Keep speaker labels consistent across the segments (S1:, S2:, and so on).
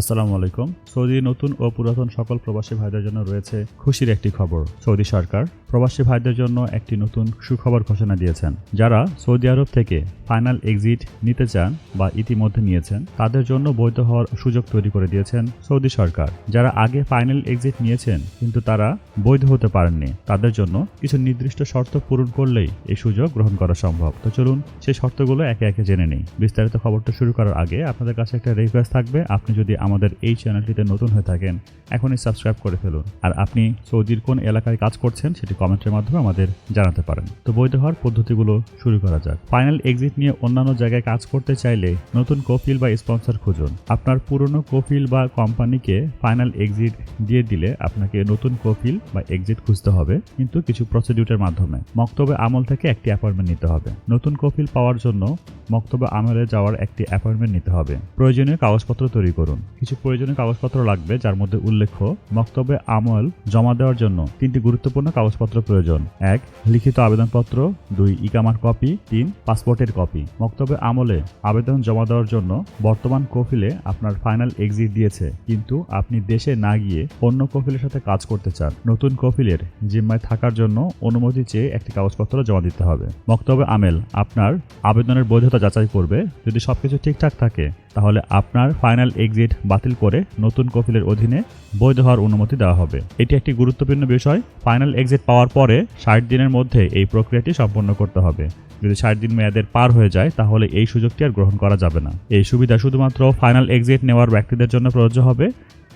S1: আসসালামু আলাইকুম। সৌদি নতুন ও পুরাতন সকল প্রবাসী ভাইদের জন্য রয়েছে খুশির একটি খবর। সৌদি সরকার প্রবাসী ভাইদের জন্য একটি নতুন সুখবর ঘোষণা দিয়েছেন। যারা সৌদি আরব থেকে ফাইনাল এক্সিট নিতে চান বা ইতিমধ্যে নিয়েছেন, তাদের জন্য বৈধ হওয়ার সুযোগ তৈরি করে দিয়েছেন সৌদি সরকার। যারা আগে ফাইনাল এক্সিট নিয়েছেন, কিন্তু তারা বৈধ হতে পারেননি, তাদের জন্য কিছু নির্দিষ্ট শর্ত পূরণ করলেই এই সুযোগ গ্রহণ করা সম্ভব। তো চলুন, সেই শর্তগুলো একে একে জেনে নেই। বিস্তারিত খবরটা শুরু করার আগে আপনাদের কাছে একটা রিকোয়েস্ট থাকবে। আপনি যদি আমাদের এই চ্যানেলটিতে নতুন হয়ে থাকেন, এখনই সাবস্ক্রাইব করে ফেলুন। আর আপনি সৌদির কোন এলাকায় কাজ করছেন সেটি কমেন্টের মাধ্যমে আমাদের জানাতে পারেন। তো বৈধ হওয়ার পদ্ধতিগুলো শুরু করা যাক। ফাইনাল এক্সিট নিয়ে অন্যান্য জায়গায় কাজ করতে চাইলে নতুন কফিল বা স্পন্সর খুঁজুন। আপনার পুরনো কোফিল বা কোম্পানিকে ফাইনাল এক্সিট দিয়ে দিলে আপনাকে নতুন কফিল বা এক্সিট খুঁজতে হবে, কিন্তু কিছু প্রসিডিউটের মাধ্যমে। মক্তবে আমল থেকে একটি অ্যাপয়েন্টমেন্ট নিতে হবে। নতুন কফিল পাওয়ার জন্য মক্তবে আমলে যাওয়ার একটি অ্যাপয়েন্টমেন্ট নিতে হবে। প্রয়োজনীয় কাগজপত্র তৈরি করুন। কিছু প্রয়োজনীয় কাগজপত্র লাগবে, যার মধ্যে উল্লেখ্য মক্তবে আমল জমা দেওয়ার জন্য তিনটি গুরুত্বপূর্ণ কাগজপত্র প্রয়োজন। এক, লিখিত আবেদনপত্র। দুই, ইকামার কপি। তিন, পাসপোর্টের কপি। মক্তবে আমলে আবেদন জমা দেওয়ার জন্য বর্তমান কফিলে আপনার ফাইনাল এক্সিট দিয়েছে, কিন্তু আপনি দেশে না গিয়ে অন্য কফিলের সাথে কাজ করতে চান। নতুন কফিলের জিম্মায় থাকার জন্য অনুমতি চেয়ে একটি কাগজপত্র জমা দিতে হবে। মক্তবে আমেল, আপনার আবেদনের বৈধতা যাচাই করবে। যদি সবকিছু ঠিকঠাক থাকে, তাহলে আপনার ফাইনাল এক্সিট বাতিল করে নতুন কফিলের অধীনে বৈধ হওয়ার অনুমতি দেওয়া হবে। এটি একটি গুরুত্বপূর্ণ বিষয়। ফাইনাল এক্সিট পাওয়ার পরে ষাট দিনের মধ্যে এই প্রক্রিয়াটি সম্পন্ন করতে হবে। যদি ষাট দিন মেয়াদের পার হয়ে যায়, তাহলে এই সুযোগটি আর গ্রহণ করা যাবে না। এই সুবিধা শুধুমাত্র ফাইনাল এক্সিট নেওয়ার ব্যক্তিদের জন্য প্রযোজ্য হবে।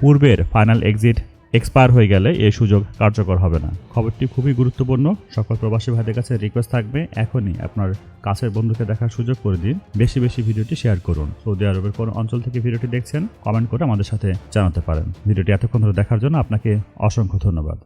S1: পূর্বের ফাইনাল এক্সিট এক্সপায়ার হয়ে গেলে এই সুযোগ কার্যকর হবে না। খবরটি খুবই গুরুত্বপূর্ণ। সকল প্রবাসী ভাইদের কাছে রিকোয়েস্ট থাকবে, এখনই আপনার কাছের বন্ধুকে দেখার সুযোগ করে দিন। বেশি বেশি ভিডিওটি শেয়ার করুন। সৌদি আরবের কোন অঞ্চল থেকে ভিডিওটি দেখছেন কমেন্ট করে আমাদের সাথে জানাতে পারেন। ভিডিওটি এতক্ষণ ধরে দেখার জন্য আপনাকে অসংখ্য ধন্যবাদ।